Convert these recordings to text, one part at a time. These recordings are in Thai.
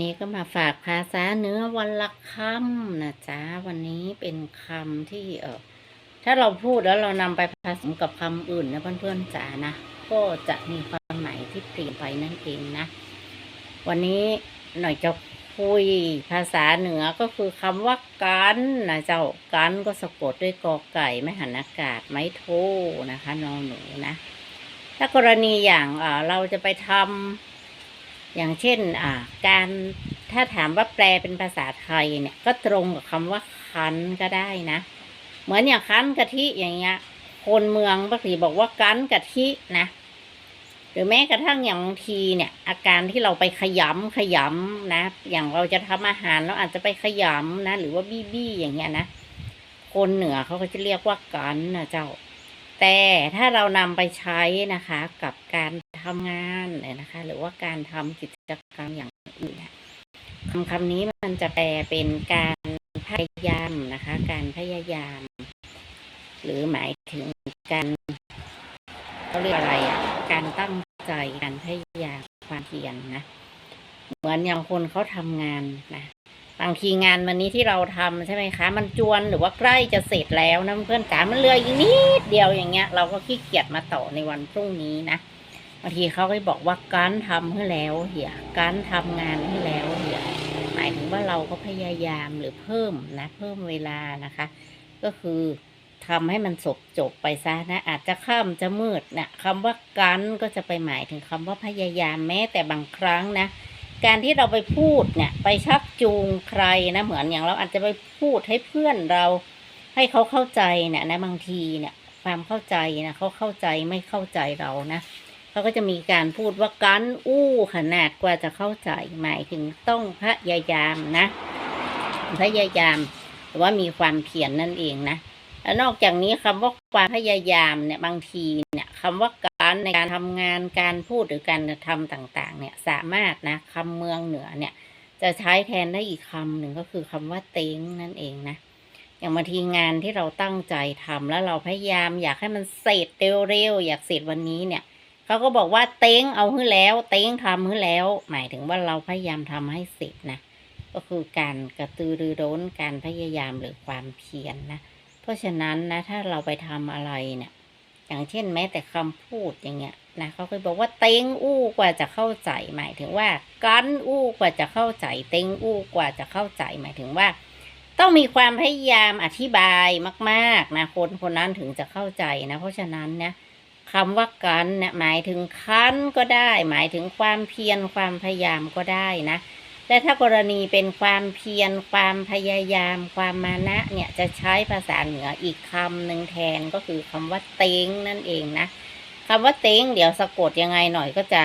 นี่ก็มาฝากภาษาเหนื้อวันละคำนะจ๊ะ วันนี้เป็นคำที่เออถ้าเราพูดแล้วเรานำไปผสมกับคำอื่นนะเพื่อนๆจ๋านะ ก็จะมีความหมายที่เปลี่ยนไปนั่นเองนะ วันนี้หน่อยจะคุยภาษาเหนือก็คือคำว่ากันนะเจ้ากันก็สะกดด้วยกอไก่ไม่หันอากาศไม้โทนะคะนอนหนูนะ ถ้ากรณีอย่างอ่าเราจะไปทำ อย่างเช่นอ่าการถ้าถามว่าแปลเป็นภาษาไทยเนี่ยก็ตรงกับคำว่าคั้นก็ได้นะ เหมือนอย่างคั้นกะทิอย่างเงี้ย คนเมืองบางทีบอกว่ากันกะทินะหรือแม้กระทั่งอย่างบางทีเนี่ย อาการที่เราไปขยำขยำนะ อย่างเราจะทำอาหารเราอาจจะไปขยำนะ หรือว่าบี้บี้อย่างเงี้ยนะคนเหนือเขาก็จะเรียกว่ากันนะเจ้า แต่ถ้าเรานำไปใช้นะคะ กับการ ทำงานเนี่ยนะคะ หรือว่าการทำกิจกรรมอย่างอื่นคำคำนี้มันจะแปลเป็นการพยายามนะคะ การพยายาม หรือหมายถึงการเขาเรียกอะไรอะการตั้งใจการพยายามความเพียรนะเหมือนอย่างคนเขาทำงานนะบางทีงานวันนี้ที่เราทำใช่ไหมคะ มันจวนหรือว่าใกล้จะเสร็จแล้วนะเพื่อนจ๋ามันเหลืออีกนิดเดียวอย่างเงี้ย เราก็ขี้เกียจมาต่อในวันพรุ่งนี้นะ บางทีเขาก็บอกว่าการทำให้แล้วเหียการทำงานให้แล้วเหียหมายถึงว่าเราก็พยายามหรือเพิ่มนะเพิ่มเวลานะคะ ก็คือทำให้มันจบจบไปซะนะ อาจจะค่ำจะมืดนะคำว่ากันก็จะไปหมายถึงคำว่าพยายามแม้แต่บางครั้งนะ การที่เราไปพูดเนี่ยไปชักจูงใครนะเหมือนอย่างเราอาจจะไปพูดให้เพื่อนเรา ให้เขาเข้าใจเนี่ยนะบางทีเนี่ยความเข้าใจนะเขาเข้าใจไม่เข้าใจเรานะ เขาก็จะมีการพูดว่ากันอู้ขนาดกว่าจะเข้าใจหมายถึงต้องพยายามนะพยายามหรือว่ามีความเพียรนนั่นเองนะแล้วนอกจากนี้คำว่าความพยายามเนี่ยบางทีเนี่ยคำว่าการในการทำงานการพูดหรือการกระทำต่างๆ เนี่ยสามารถนะคำเมืองเหนือเนี่ย จะใช้แทนได้อีกคำหนึ่งก็คือคำว่าเต็งนั่นเองนะอย่างบางทีงานที่เราตั้งใจทำแล้วเราพยายามอยากให้มันเสร็จเร็วๆอยากเสร็จวันนี้เนี่ย เขาก็บอกว่าเต็งเอาให้แล้ว เต็งทำให้แล้ว หมายถึงว่าเราพยายามทำให้เสร็จนะก็คือการกระตือรือร้นการพยายามหรือความเพียรนนะเพราะฉะนั้นนะถ้าเราไปทำอะไรเนี่ย อย่างเช่นแม้แต่คำพูดอย่างเงี้ยนะเขาเคยบอกว่าเต็งอู้กว่าจะเข้าใจ หมายถึงว่ากันอู้กว่าจะเข้าใจ เต็งอู้กว่าจะเข้าใจ หมายถึงว่า ต้องมีความพยายามอธิบายมาก ๆ นะคนคนนั้นถึงจะเข้าใจนะ เพราะฉะนั้นเนี่ย คำว่ากันเนี่ยหมายถึงคันก็ได้ หมายถึงความเพียรความพยายามก็ได้นะแต่ถ้ากรณีเป็นความเพียรความพยายาม ความมานะเนี่ยจะใช้ภาษาเหนืออีกคำหนึ่งแทนก็คือคำว่าเต็งนั่นเองนะคำว่าเต็งเดี๋ยวสะกดยังไงหน่อยก็จะ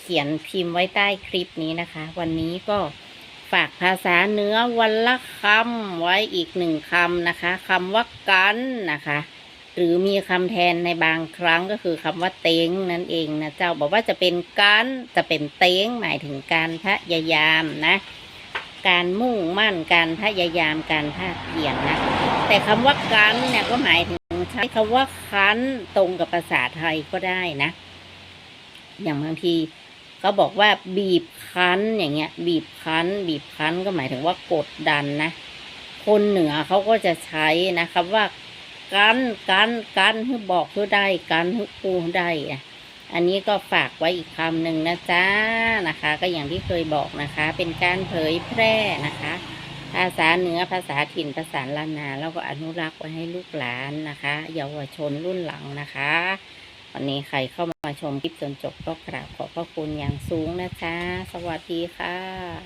เขียนพิมพ์ไว้ใต้คลิปนี้นะคะ วันนี้ก็ฝากภาษาเหนือวันละคำไว้อีกหนึ่งคำนะคะคำว่ากันนะคะ หรือมีคำแทนในบางครั้งก็คือคำว่าเต็งนั่นเองนะเจ้าบอกว่าจะเป็นการจะเป็นเต็งหมายถึงการพยายามนะ การมุ่งมั่นการพยายามการภาคเพียรนะแต่คำว่ากันเนี่ยก็หมายถึงใช้คำว่าคันตรงกับภาษาไทยก็ได้นะ อย่างบางทีก็บอกว่าบีบคั้นอย่างเงี้ย บีบคั้น บีบคั้นก็หมายถึงว่ากดดันนะ คนเหนือเขาก็จะใช้นะครับว่า กันกันกันให้บอกเพื่อได้กันให้ปูได้อะอันนี้ก็ฝากไว้อีกคำหนึ่งนะจ๊ะนะคะ ก็อย่างที่เคยบอกนะคะ เป็นการเผยแพร่นะคะ ภาษาเหนือภาษาถิ่นภาษาล้านนาแล้วก็อนุรักษ์ไว้ให้ลูกหลานนะคะ เยาวชนรุ่นหลังนะคะวันนี้ใครเข้ามาชมคลิปจนจบก็กราบขอบพระคุณอย่างสูงนะคะสวัสดีค่ะ